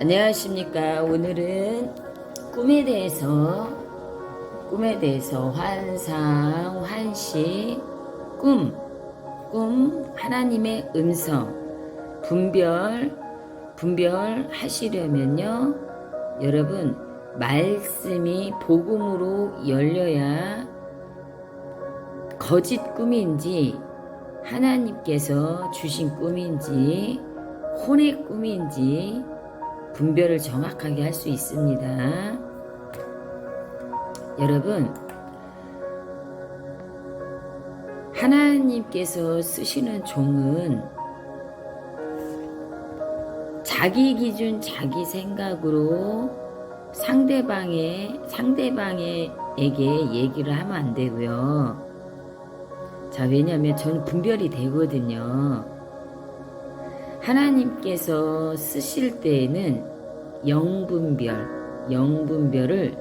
안녕하십니까. 오늘은 꿈에 대해서, 꿈에 대해서 환상, 환시, 꿈, 꿈, 하나님의 음성, 분별, 분별 하시려면요. 여러분, 말씀이 복음으로 열려야 거짓 꿈인지 하나님께서 주신 꿈인지 혼의 꿈인지 분별을 정확하게 할 수 있습니다. 여러분, 하나님께서 쓰시는 종은 자기 기준, 자기 생각으로 상대방의, 상대방에게 얘기를 하면 안 되고요. 자, 왜냐면 저는 분별이 되거든요. 하나님께서 쓰실 때에는 영분별, 영분별을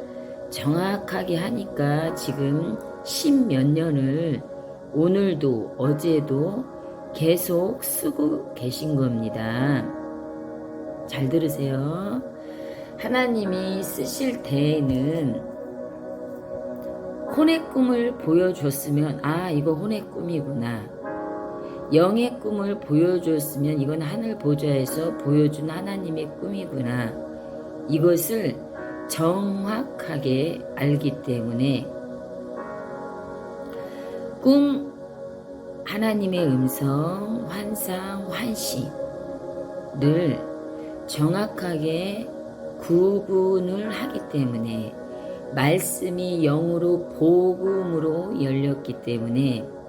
정확하게 하니까 지금 십몇 년을 오늘도 어제도 계속 쓰고 계신 겁니다. 잘 들으세요. 하나님이 쓰실 때에는 혼의 꿈을 보여줬으면 아 이거 혼의 꿈이구나 영의 꿈을 보여줬으면 이건 하늘 보좌에서 보여준 하나님의 꿈이구나. 이것을 정확하게 알기 때문에 꿈 하나님의 음성 환상 환시를 정확하게 구분을 하기 때문에 말씀이 영으로 복음으로 열렸기 때문에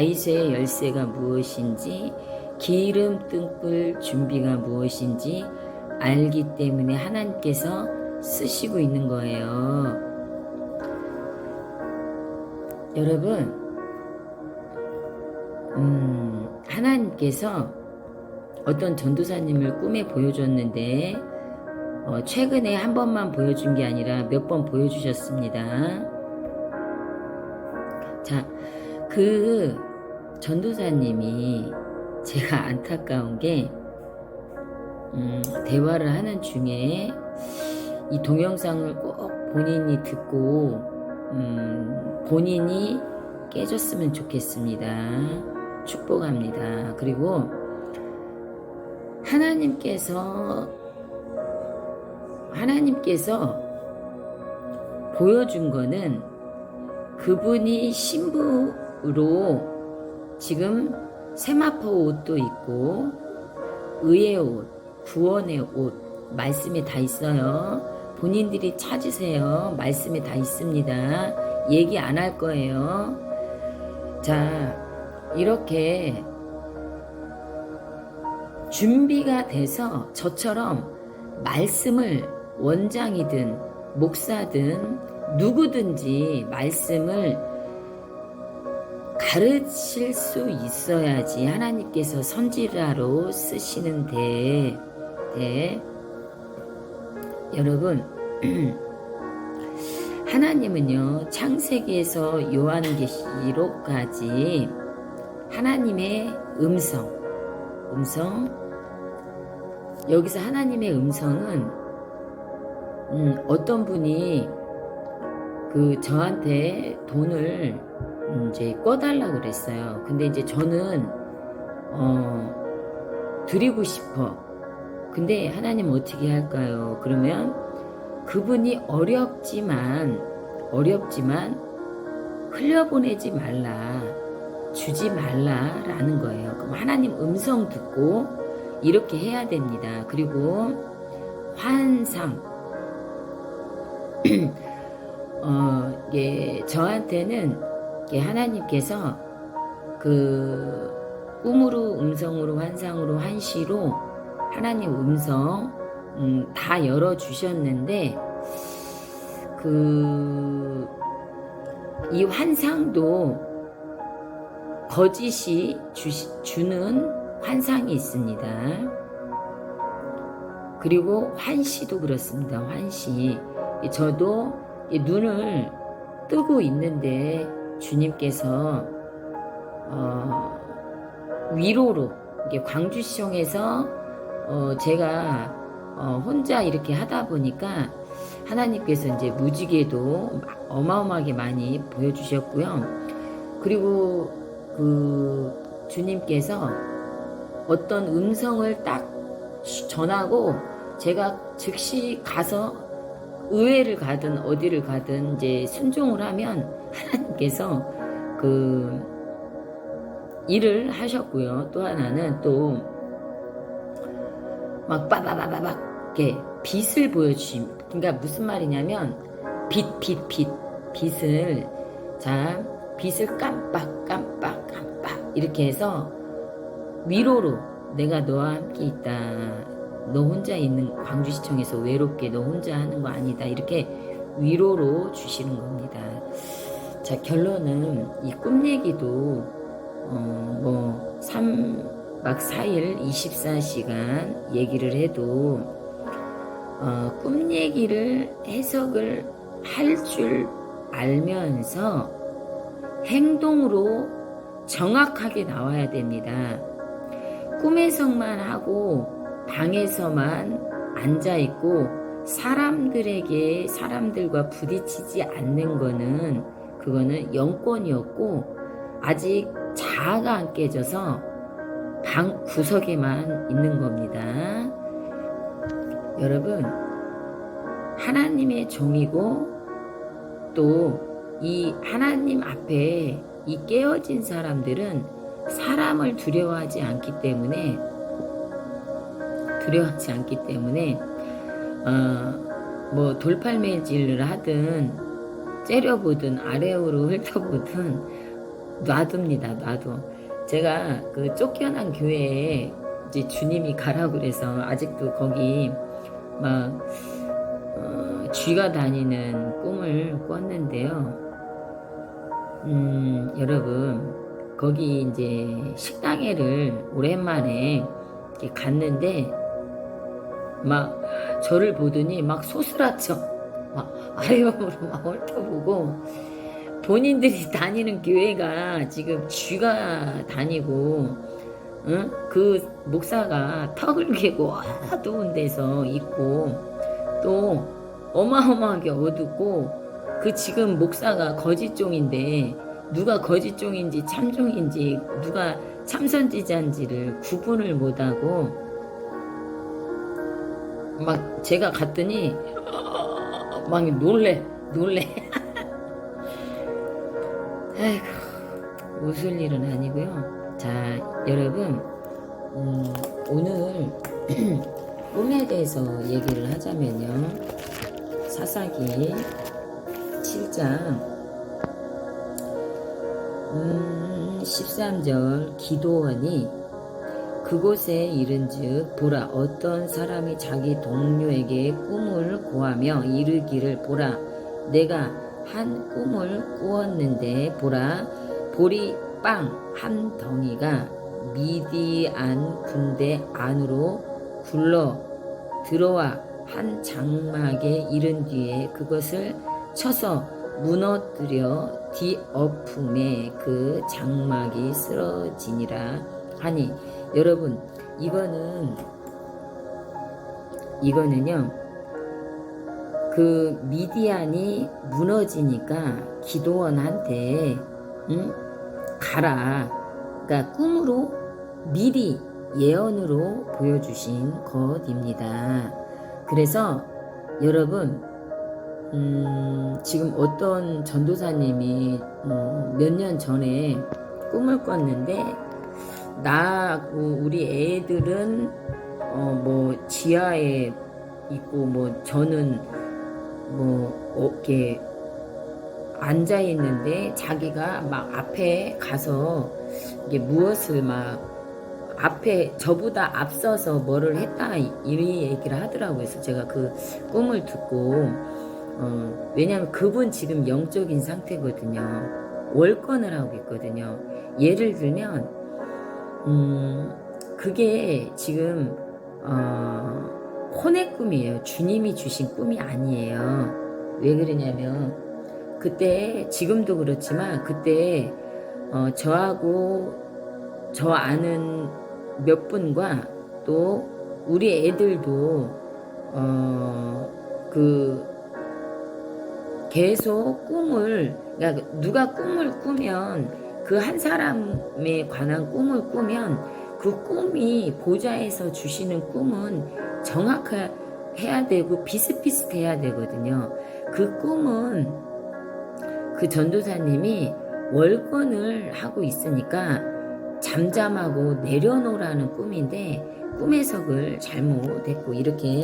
다윗의 열쇠가 무엇인지 기름 등불 준비가 무엇인지 알기 때문에 하나님께서 쓰시고 있는 거예요. 여러분, 음, 하나님께서 어떤 전도사님을 꿈에 보여줬는데 어, 최근에 한 번만 보여준 게 아니라 몇 번 보여주셨습니다. 자, 그 전도사님이 제가 안타까운 게 음, 대화를 하는 중에 이 동영상을 꼭 본인이 듣고 음, 본인이 깨졌으면 좋겠습니다. 축복합니다. 그리고 하나님께서 하나님께서 보여준 거는 그분이 신부로 지금 세마포 옷도 있고 의의 옷, 구원의 옷 말씀에 다 있어요. 본인들이 찾으세요. 말씀에 다 있습니다. 얘기 안 할 거예요. 자, 이렇게 준비가 돼서 저처럼 말씀을 원장이든 목사든 누구든지 말씀을 가르칠 수 있어야지 하나님께서 선지자로 쓰시는데 네. 여러분 하나님은요 창세기에서 요한계시록까지 하나님의 음성 음성 여기서 하나님의 음성은 음, 어떤 분이 그 저한테 돈을 이제 꺼달라 그랬어요. 근데 이제 저는 어 드리고 싶어. 근데 하나님 어떻게 할까요? 그러면 그분이 어렵지만 어렵지만 흘려보내지 말라. 주지 말라라는 거예요. 그럼 하나님 음성 듣고 이렇게 해야 됩니다. 그리고 환상 어, 예, 저한테는 예, 하나님께서 그 꿈으로 음성으로 환상으로 한시로 하나님 음성 음, 다 열어 주셨는데 그 이 환상도 거짓이 주, 주는 환상이 있습니다. 그리고 환시도 그렇습니다. 환시. 저도 눈을 뜨고 있는데 주님께서 어, 위로로 이게 광주시청에서 어, 제가 어, 혼자 이렇게 하다 보니까 하나님께서 이제 무지개도 어마어마하게 많이 보여주셨고요. 그리고 그 주님께서 어떤 음성을 딱 전하고 제가 즉시 가서 의회를 가든 어디를 가든 이제 순종을 하면 하나님께서 그 일을 하셨고요. 또 하나는 또 막 빠바바바박 이렇게 빛을 보여주심. 그러니까 무슨 말이냐면 빛, 빛, 빛, 빛을 자 빛을 깜빡, 깜빡, 깜빡 이렇게 해서 위로로 내가 너와 함께 있다. 너 혼자 있는 광주시청에서 외롭게 너 혼자 하는 거 아니다. 이렇게 위로로 주시는 겁니다. 자 결론은 이 꿈 얘기도 어 뭐 3박 4일 24시간 얘기를 해도 어, 꿈 얘기를 해석을 할 줄 알면서 행동으로 정확하게 나와야 됩니다. 꿈 해석만 하고 방에서만 앉아 있고 사람들에게 사람들과 부딪히지 않는 거는 그거는 영권이었고 아직 자아가 안 깨져서 방 구석에만 있는 겁니다. 여러분 하나님의 종이고 또 이 하나님 앞에 이 깨어진 사람들은 사람을 두려워하지 않기 때문에 두려워하지 않기 때문에 어, 뭐 돌팔매질을 하든 째려보든 아래로 훑어보든 놔둡니다 놔둬 제가 그 쫓겨난 교회에 이제 주님이 가라고 그래서 아직도 거기 막 어, 쥐가 다니는 꿈을 꿨는데요. 음, 여러분 거기 이제 식당에를 오랜만에 갔는데 막 저를 보더니 막 소스라쳐 막 아래쪽으로 막 훑어보고 본인들이 다니는 교회가 지금 쥐가 다니고 응? 그 목사가 턱을 개고 어두운 데서 있고 또 어마어마하게 어둡고 그 지금 목사가 거짓종인데 누가 거짓종인지 참종인지 누가 참선지자인지를 구분을 못하고 막 제가 갔더니 막 놀래 놀래. 아이고 웃을 일은 아니고요. 자 여러분 음, 오늘 꿈에 대해서 얘기를 하자면요. 사사기 7장. 음, 13절 기도원이 그곳에 이른즉 보라 어떤 사람이 자기 동료에게 꿈을 고하며 이르기를 보라. 내가 한 꿈을 꾸었는데 보라 보리 빵 한 덩이가 미디안 군대 안으로 굴러 들어와 한 장막에 이른 뒤에 그것을 쳐서 무너뜨려 뒤엎음에 그 장막이 쓰러지니라 하니 여러분 이거는 이거는요 그 미디안이 무너지니까 기도원한테 응? 가라 그러니까 꿈으로 미리 예언으로 보여주신 것입니다. 그래서 여러분 음, 지금 어떤 전도사님이 어, 몇년 전에 꿈을 꿨는데 나하고 우리 애들은 어, 뭐 지하에 있고 뭐 저는 뭐 이렇게 앉아 있는데 자기가 막 앞에 가서 이게 무엇을 막 앞에 저보다 앞서서 뭐를 했다 이 얘기를 하더라고요. 그래서 제가 그 꿈을 듣고 어, 왜냐하면 그분 지금 영적인 상태거든요. 월권을 하고 있거든요. 예를 들면 음, 그게 지금 어, 혼의 꿈이에요. 주님이 주신 꿈이 아니에요. 왜 그러냐면 그때 지금도 그렇지만 그때 어, 저하고 저 아는 몇 분과 또 우리 애들도 어, 그 계속 꿈을 그러니까 누가 꿈을 꾸면 그 한 사람에 관한 꿈을 꾸면 그 꿈이 보좌에서 주시는 꿈은 정확해야 되고 비슷비슷해야 되거든요. 그 꿈은 그 전도사님이 월권을 하고 있으니까 잠잠하고 내려놓으라는 꿈인데 꿈 해석을 잘못했고 이렇게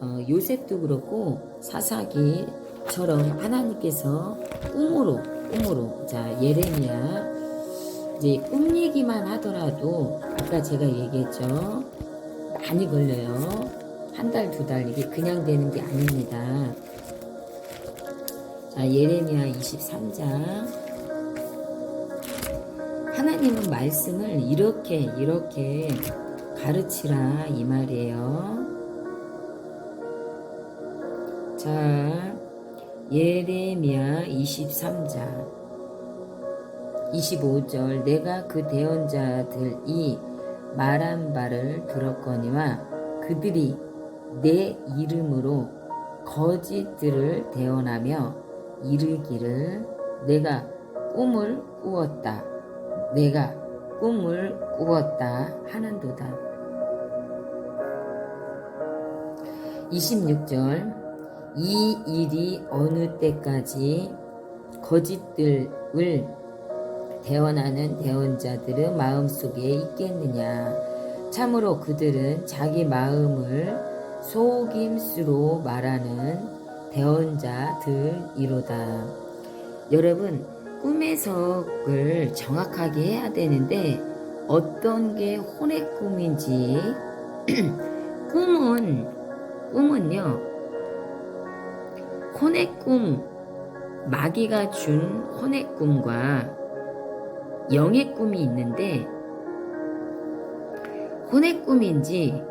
어, 요셉도 그렇고 사사기처럼 하나님께서 꿈으로 꿈으로. 자 예레미야. 이제 꿈 얘기만 하더라도 아까 제가 얘기했죠. 많이 걸려요. 한 달 두 달 이게 그냥 되는 게 아닙니다. 자 예레미야 23장. 하나님은 말씀을 이렇게 이렇게 가르치라 이 말이에요. 자, 예레미야 23장 25절 내가 그 대언자들이 말한 바를 들었거니와 그들이 내 이름으로 거짓들을 대언하며 이르기를 내가 꿈을 꾸었다. 내가 꿈을 꾸었다 하는도다. 26절 이 일이 어느 때까지 거짓들을 대언하는 대언자들의 마음속에 있겠느냐? 참으로 그들은 자기 마음을 속임수로 말하는 대언자들이로다. 여러분 꿈 해석을 정확하게 해야 되는데 어떤 게 혼의 꿈인지 꿈은 꿈은요 혼의 꿈 마귀가 준 혼의 꿈과 영의 꿈이 있는데 혼의 꿈인지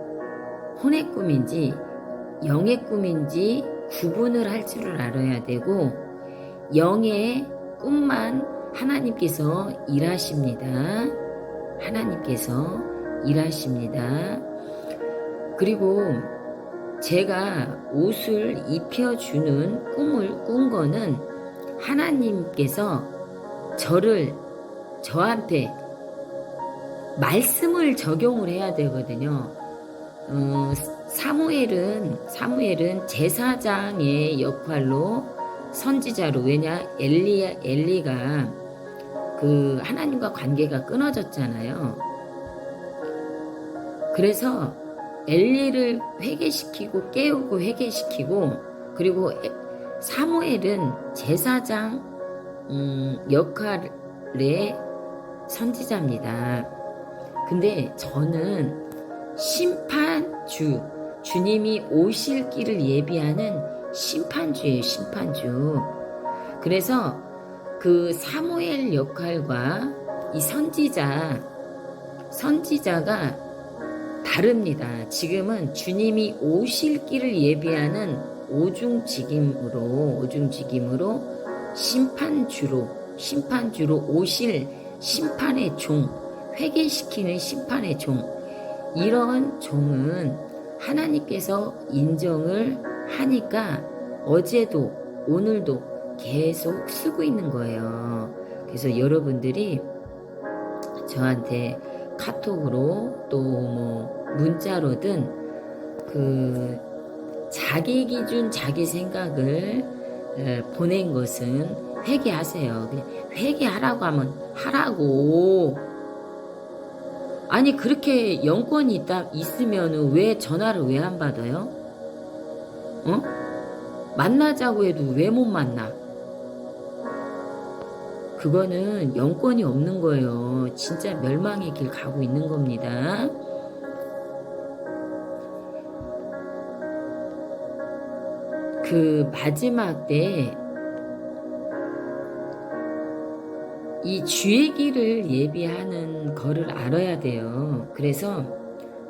혼의 꿈인지 영의 꿈인지 구분을 할 줄을 알아야 되고 영의 꿈만 하나님께서 일하십니다. 하나님께서 일하십니다. 그리고 제가 옷을 입혀주는 꿈을 꾼 거는 하나님께서 저를 저한테 말씀을 적용을 해야 되거든요. 어, 사무엘은 사무엘은 제사장의 역할로 선지자로 왜냐 엘리 엘리가 그 하나님과 관계가 끊어졌잖아요. 그래서 엘리를 회개시키고 깨우고 회개시키고 그리고 사무엘은 제사장 음, 역할의 선지자입니다. 근데 저는 심판주 주님이 오실 길을 예비하는 심판주예요, 심판주. 그래서 그 사무엘 역할과 이 선지자, 선지자가 다릅니다. 지금은 주님이 오실 길을 예비하는 오중직임으로, 오중직임으로 심판주로, 심판주로 오실 심판의 종, 회개시키는 심판의 종, 이런 종은 하나님께서 인정을 하니까 어제도 오늘도 계속 쓰고 있는 거예요. 그래서 여러분들이 저한테 카톡으로 또 뭐 문자로든 그 자기 기준 자기 생각을 보낸 것은 회개하세요. 회개하라고 하면 하라고. 아니 그렇게 영권이 있다 있으면 왜 전화를 왜 안 받아요? 어? 만나자고 해도 왜 못 만나? 그거는 영권이 없는 거예요. 진짜 멸망의 길 가고 있는 겁니다. 그 마지막 때 이 주의 길을 예비하는 거를 알아야 돼요. 그래서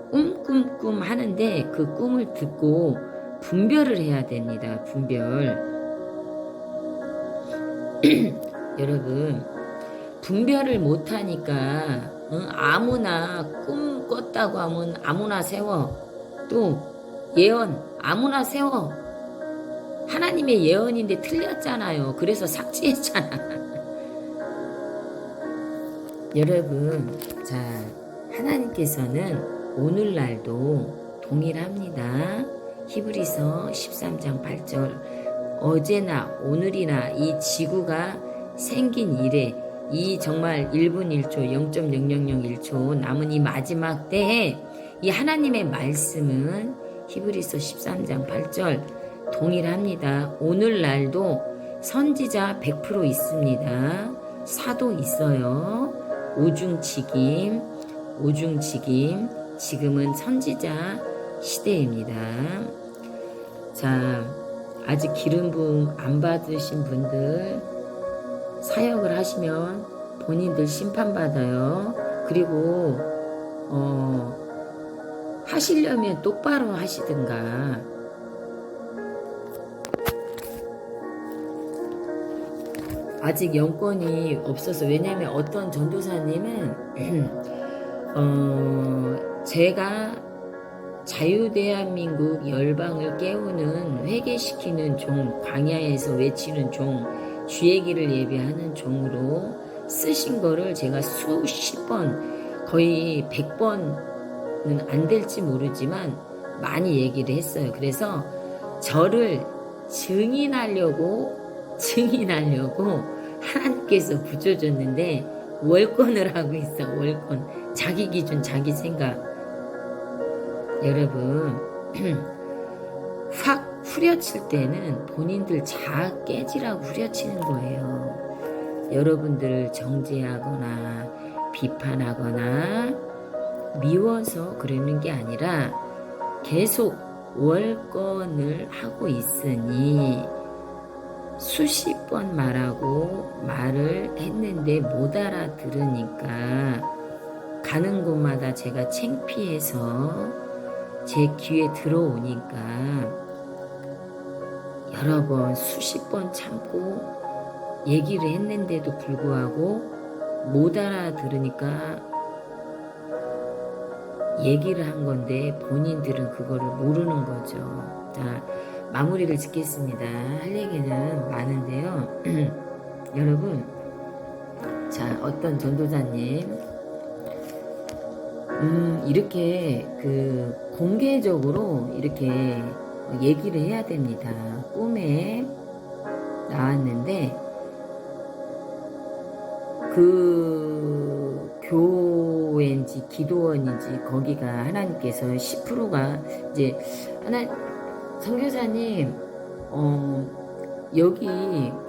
꿈꿈꿈 하는데 그 꿈을 듣고 분별을 해야 됩니다. 분별. 여러분, 분별을 못하니까 응? 아무나 꿈 꿨다고 하면 아무나 세워. 또 예언 아무나 세워. 하나님의 예언인데 틀렸잖아요. 그래서 삭제했잖아. 여러분, 자, 하나님께서는 오늘날도 동일합니다. 히브리서 13장 8절. 어제나 오늘이나 이 지구가 생긴 이래 이 정말 1분 1초 0.0001초 남은 이 마지막 때에 이 하나님의 말씀은 히브리서 13장 8절 동일합니다. 오늘날도 선지자 100% 있습니다. 사도 있어요. 오중치김, 오중치김. 지금은 선지자 시대입니다. 자, 아직 기름 부음 안 받으신 분들 사역을 하시면 본인들 심판받아요. 그리고 어 하시려면 똑바로 하시든가 아직 영권이 없어서 왜냐하면 어떤 전도사님은 어 제가 자유대한민국 열방을 깨우는 회개시키는 종 광야에서 외치는 종 주의 길을 예배하는 종으로 쓰신 거를 제가 수십 번 거의 백 번은 안 될지 모르지만 많이 얘기를 했어요. 그래서 저를 증인하려고 증인하려고 하나님께서 붙여줬는데 월권을 하고 있어 월권 자기 기준 자기 생각 여러분 확 후려칠 때는 본인들 자아 깨지라고 후려치는 거예요. 여러분들을 정죄하거나 비판하거나 미워서 그러는 게 아니라 계속 월권을 하고 있으니 수십 번 말하고 말을 했는데 못 알아들으니까 가는 곳마다 제가 창피해서 제 귀에 들어오니까 여러 번 수십 번 참고 얘기를 했는데도 불구하고 못 알아들으니까 얘기를 한 건데 본인들은 그거를 모르는 거죠. 자, 마무리를 짓겠습니다. 할 얘기는 많은데요. 여러분, 자, 어떤 전도자님, 음, 이렇게 그 공개적으로 이렇게 얘기를 해야 됩니다. 꿈에 나왔는데, 그 교회인지 기도원인지 거기가 하나님께서 10%가 이제 하나 선교사님 어 여기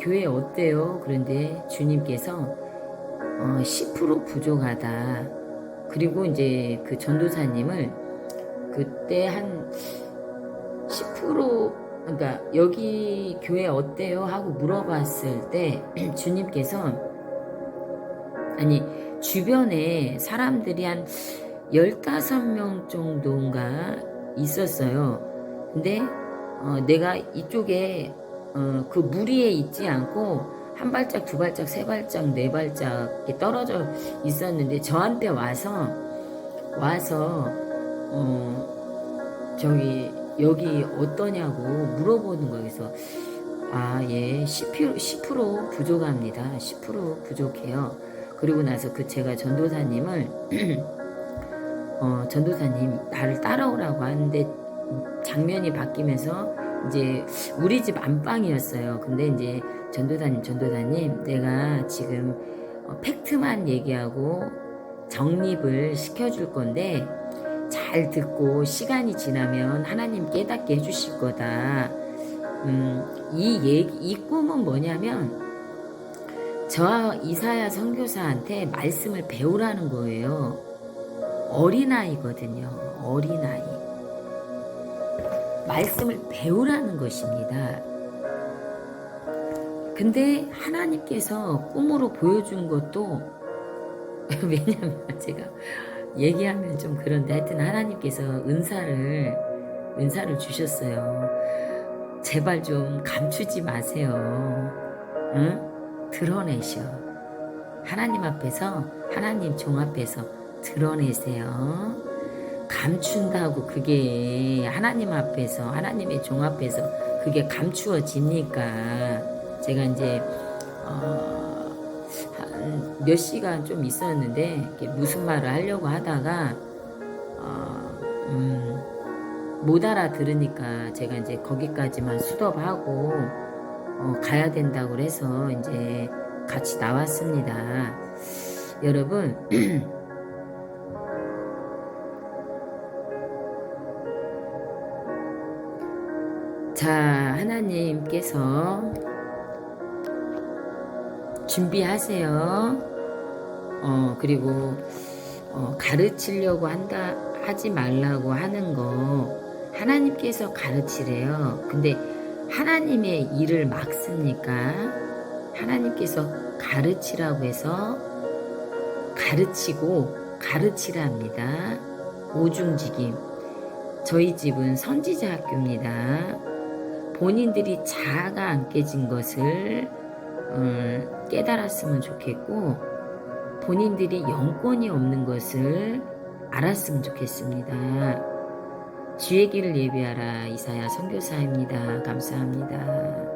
교회 어때요? 그런데 주님께서 어, 10% 부족하다. 그리고 이제 그 전도사님을 그때 한 10% 그러니까 여기 교회 어때요? 하고 물어봤을 때 주님께서 아니 주변에 사람들이 한 15명 정도인가 있었어요. 근데 어, 내가 이쪽에 어, 그 무리에 있지 않고 한 발짝, 두 발짝, 세 발짝, 네 발짝 떨어져 있었는데 저한테 와서 와서 어, 저기 여기 어떠냐고 물어보는. 그래서 아, 예, 10%, 10% 부족합니다. 10% 부족해요. 그리고 나서 그 제가 전도사님을 어, 전도사님 나를 따라오라고 하는데 장면이 바뀌면서 이제 우리 집 안방이었어요. 근데 이제 전도사님, 전도사님, 내가 지금 어, 팩트만 얘기하고 정립을 시켜줄 건데 잘 듣고 시간이 지나면 하나님 깨닫게 해주실 거다. 음, 이 얘기, 이 꿈은 뭐냐면 저 이사야 선교사한테 말씀을 배우라는 거예요. 어린아이거든요. 어린아이. 말씀을 배우라는 것입니다. 근데 하나님께서 꿈으로 보여준 것도 왜냐면 제가 얘기하면 좀 그런데 하여튼 하나님께서 은사를 은사를 주셨어요. 제발 좀 감추지 마세요. 응? 드러내셔. 하나님 앞에서 하나님 종 앞에서 드러내세요. 감춘다고 그게 하나님 앞에서 하나님의 종 앞에서 그게 감추어집니까? 제가 이제 어, 한 몇 시간 좀 있었는데 무슨 말을 하려고 하다가 어, 음, 못 알아들으니까 제가 이제 거기까지만 수dob하고 어, 가야 된다고 그래서 이제 같이 나왔습니다. 여러분 자 하나님께서 준비하세요. 어 그리고 어, 가르치려고 한다 하지 말라고 하는 거 하나님께서 가르치래요. 근데 하나님의 일을 막습니까? 하나님께서 가르치라고 해서 가르치고 가르치랍니다. 오중직임. 저희 집은 선지자 학교입니다. 본인들이 자아가 안 깨진 것을 어, 깨달았으면 좋겠고 본인들이 영권이 없는 것을 알았으면 좋겠습니다. 주의 길을 예비하라 이사야 선교사입니다. 감사합니다.